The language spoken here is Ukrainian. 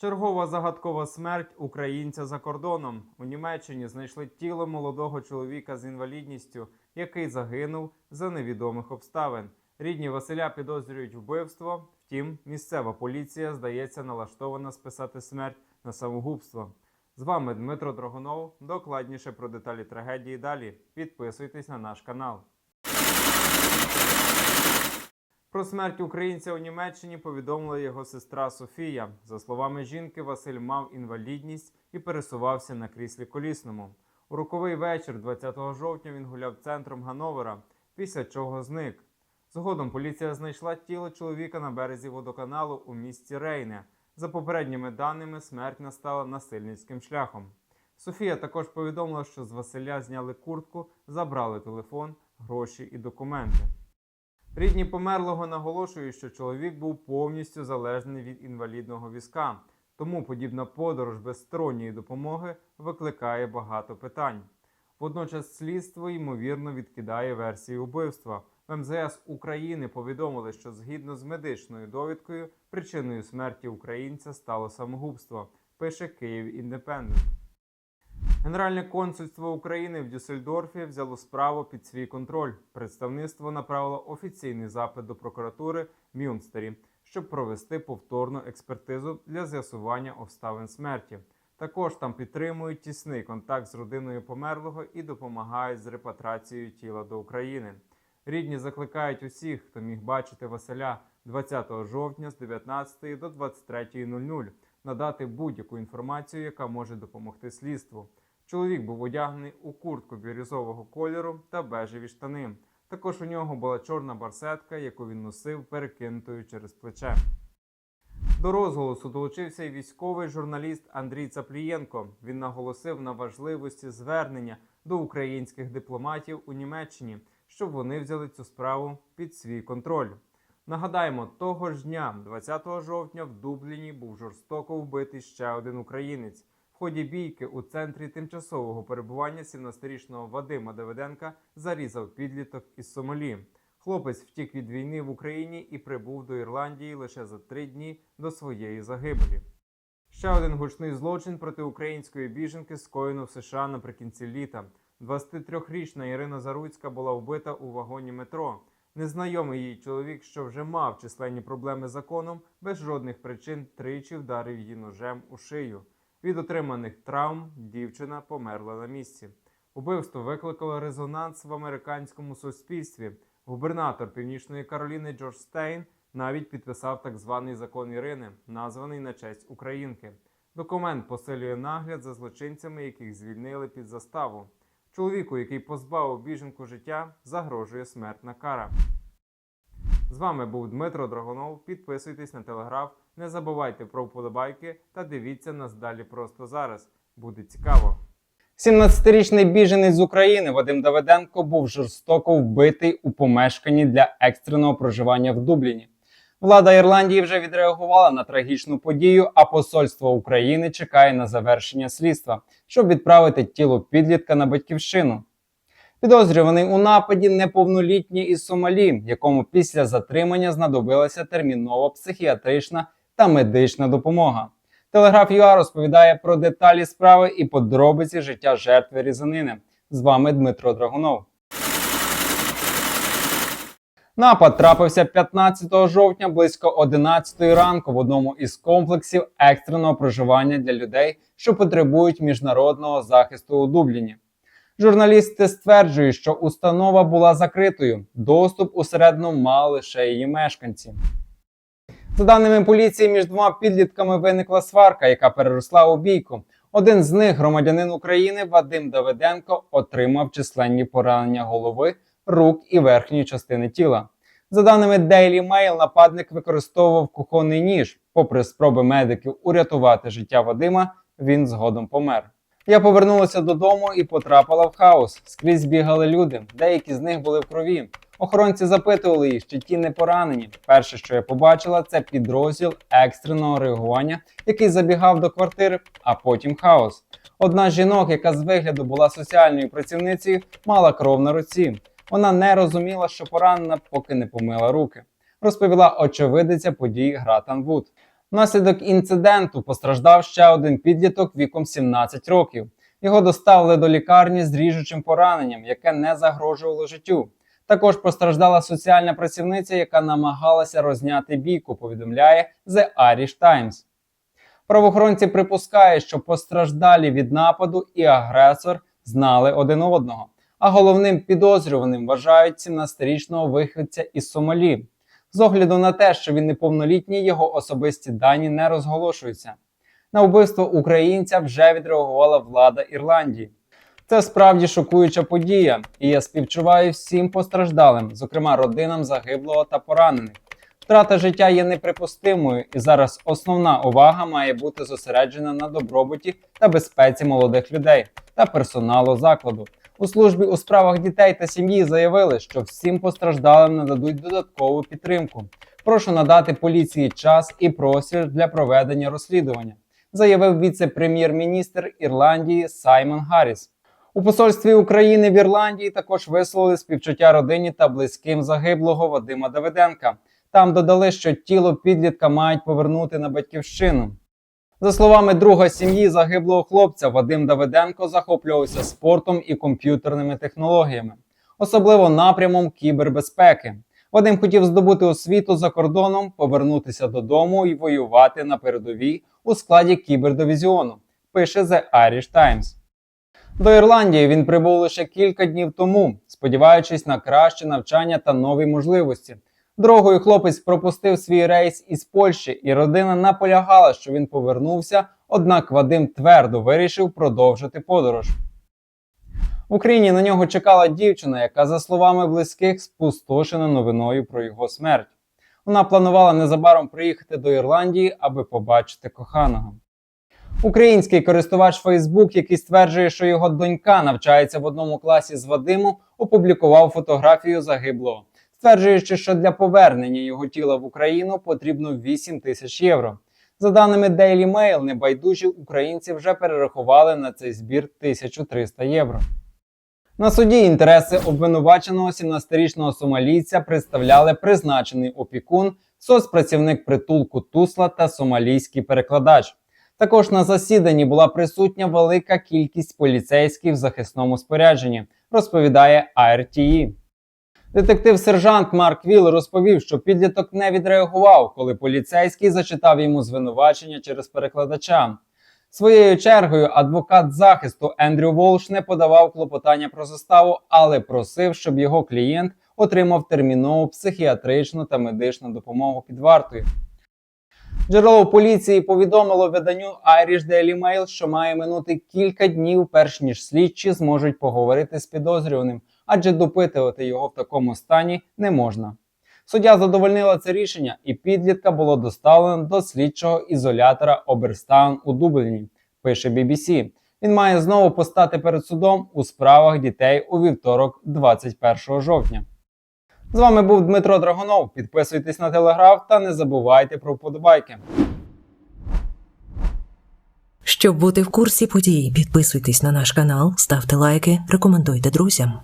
Чергова загадкова смерть українця за кордоном. У Німеччині знайшли тіло молодого чоловіка з інвалідністю, який загинув за невідомих обставин. Рідні Василя підозрюють вбивство. Втім, місцева поліція здається налаштована списати смерть на самогубство. З вами Дмитро Дрогунов. Докладніше про деталі трагедії далі. Підписуйтесь на наш канал. Про смерть українця у Німеччині повідомила його сестра Софія. За словами жінки, Василь мав інвалідність і пересувався на кріслі колісному. У роковий вечір, 20 жовтня, він гуляв центром Гановера, після чого зник. Згодом поліція знайшла тіло чоловіка на березі водоканалу у місті Рейне. За попередніми даними, смерть настала насильницьким шляхом. Софія також повідомила, що з Василя зняли куртку, забрали телефон, гроші і документи. Рідні померлого наголошують, що чоловік був повністю залежний від інвалідного візка, тому подібна подорож без сторонньої допомоги викликає багато питань. Водночас слідство ймовірно відкидає версію вбивства. В МЗС України повідомили, що згідно з медичною довідкою причиною смерті українця стало самогубство. Пише Київ Індепендент. Генеральне консульство України в Дюссельдорфі взяло справу під свій контроль. Представництво направило офіційний запит до прокуратури Мюнстері, щоб провести повторну експертизу для з'ясування обставин смерті. Також там підтримують тісний контакт з родиною померлого і допомагають з репатрацією тіла до України. Рідні закликають усіх, хто міг бачити Василя 20 жовтня з 19 до 23.00, надати будь-яку інформацію, яка може допомогти слідству. Чоловік був одягнений у куртку бірюзового кольору та бежеві штани. Також у нього була чорна барсетка, яку він носив перекинутою через плече. До розголосу долучився і військовий журналіст Андрій Цаплієнко. Він наголосив на важливості звернення до українських дипломатів у Німеччині, щоб вони взяли цю справу під свій контроль. Нагадаємо, того ж дня, 20 жовтня, в Дубліні був жорстоко вбитий ще один українець. В ході бійки у центрі тимчасового перебування 17-річного Вадима Давиденка зарізав підліток із Сомалі. Хлопець втік від війни в Україні і прибув до Ірландії лише за три дні до своєї загибелі. Ще один гучний злочин проти української біженки скоєно в США наприкінці літа. 23-річна Ірина Заруцька була вбита у вагоні метро. Незнайомий їй чоловік, що вже мав численні проблеми з законом, без жодних причин тричі вдарив її ножем у шию. Від отриманих травм дівчина померла на місці. Убивство викликало резонанс в американському суспільстві. Губернатор Північної Кароліни Джордж Стейн навіть підписав так званий закон Ірини, названий на честь українки. Документ посилює нагляд за злочинцями, яких звільнили під заставу. Чоловіку, який позбавив біженку життя, загрожує смертна кара. З вами був Дмитро Драгунов. Підписуйтесь на телеграф, не забувайте про вподобайки та дивіться нас далі просто зараз. Буде цікаво. 17-річний біженець з України Вадим Давиденко був жорстоко вбитий у помешканні для екстреного проживання в Дубліні. Влада Ірландії вже відреагувала на трагічну подію, а посольство України чекає на завершення слідства, щоб відправити тіло підлітка на батьківщину. Підозрюваний у нападі неповнолітній із Сомалі, якому після затримання знадобилася термінова психіатрична та медична допомога. Телеграф ЮА розповідає про деталі справи і подробиці життя жертви різанини. З вами Дмитро Драгунов. Напад трапився 15 жовтня близько 11 ранку в одному із комплексів екстреного проживання для людей, що потребують міжнародного захисту у Дубліні. Журналісти стверджують, що установа була закритою. Доступ усередину мали лише її мешканці. За даними поліції, між двома підлітками виникла сварка, яка переросла у бійку. Один з них, громадянин України Вадим Давиденко, отримав численні поранення голови, рук і верхньої частини тіла. За даними Daily Mail, нападник використовував кухонний ніж. Попри спроби медиків урятувати життя Вадима, він згодом помер. Я повернулася додому і потрапила в хаос. Скрізь бігали люди. Деякі з них були в крові. Охоронці запитували їх, чи ті не поранені. Перше, що я побачила, це підрозділ екстреного реагування, який забігав до квартири, а потім хаос. Одна з жінок, яка з вигляду була соціальною працівницею, мала кров на руці. Вона не розуміла, що поранена, поки не помила руки. Розповіла очевидиця події Гратан Вуд. Внаслідок інциденту постраждав ще один підліток віком 17 років. Його доставили до лікарні з ріжучим пораненням, яке не загрожувало життю. Також постраждала соціальна працівниця, яка намагалася розняти бійку, повідомляє The Irish Times. Правоохоронці припускають, що постраждалі від нападу і агресор знали один одного. А головним підозрюваним вважають 17-річного виходця із Сомалі. З огляду на те, що він неповнолітній, його особисті дані не розголошуються. На вбивство українця вже відреагувала влада Ірландії. Це справді шокуюча подія, і я співчуваю всім постраждалим, зокрема родинам загиблого та поранених. Втрата життя є неприпустимою, і зараз основна увага має бути зосереджена на добробуті та безпеці молодих людей та персоналу закладу. У службі у справах дітей та сім'ї заявили, що всім постраждалим нададуть додаткову підтримку. Прошу надати поліції час і простір для проведення розслідування, заявив віце-прем'єр-міністр Ірландії Саймон Гарріс. У посольстві України в Ірландії також висловили співчуття родині та близьким загиблого Вадима Давиденка. Там додали, що тіло підлітка мають повернути на батьківщину. За словами друга сім'ї загиблого хлопця, Вадим Давиденко захоплювався спортом і комп'ютерними технологіями, особливо напрямом кібербезпеки. Вадим хотів здобути освіту за кордоном, повернутися додому і воювати на передовій у складі кібердивізіону, пише The Irish Times. До Ірландії він прибув лише кілька днів тому, сподіваючись на краще навчання та нові можливості. Дорогою хлопець пропустив свій рейс із Польщі, і родина наполягала, що він повернувся. Однак Вадим твердо вирішив продовжити подорож. В Україні на нього чекала дівчина, яка, за словами близьких, спустошена новиною про його смерть. Вона планувала незабаром приїхати до Ірландії, аби побачити коханого. Український користувач Facebook, який стверджує, що його донька навчається в одному класі з Вадимом, опублікував фотографію загиблого, стверджуючи, що для повернення його тіла в Україну потрібно 8 тисяч євро. За даними Daily Mail, небайдужі українці вже перерахували на цей збір 1300 євро. На суді інтереси обвинуваченого 17-річного сомалійця представляли призначений опікун, соцпрацівник притулку Тусла та сомалійський перекладач. Також на засіданні була присутня велика кількість поліцейських в захисному спорядженні, розповідає ARTE. Детектив-сержант Марк Віл розповів, що підліток не відреагував, коли поліцейський зачитав йому звинувачення через перекладача. Своєю чергою адвокат захисту Ендрю Волш не подавав клопотання про заставу, але просив, щоб його клієнт отримав термінову психіатричну та медичну допомогу під вартою. Джерело поліції повідомило виданню Irish Daily Mail, що має минути кілька днів, перш ніж слідчі зможуть поговорити з підозрюваним, адже допитувати його в такому стані не можна. Суддя задовольнила це рішення, і підлітка було доставлено до слідчого ізолятора Оберстаун у Дубліні, пише BBC. Він має знову постати перед судом у справах дітей у вівторок, 21 жовтня. З вами був Дмитро Драгонов. Підписуйтесь на телеграф та не забувайте про вподобайки. Щоб бути в курсі подій, підписуйтесь на наш канал, ставте лайки, рекомендуйте друзям.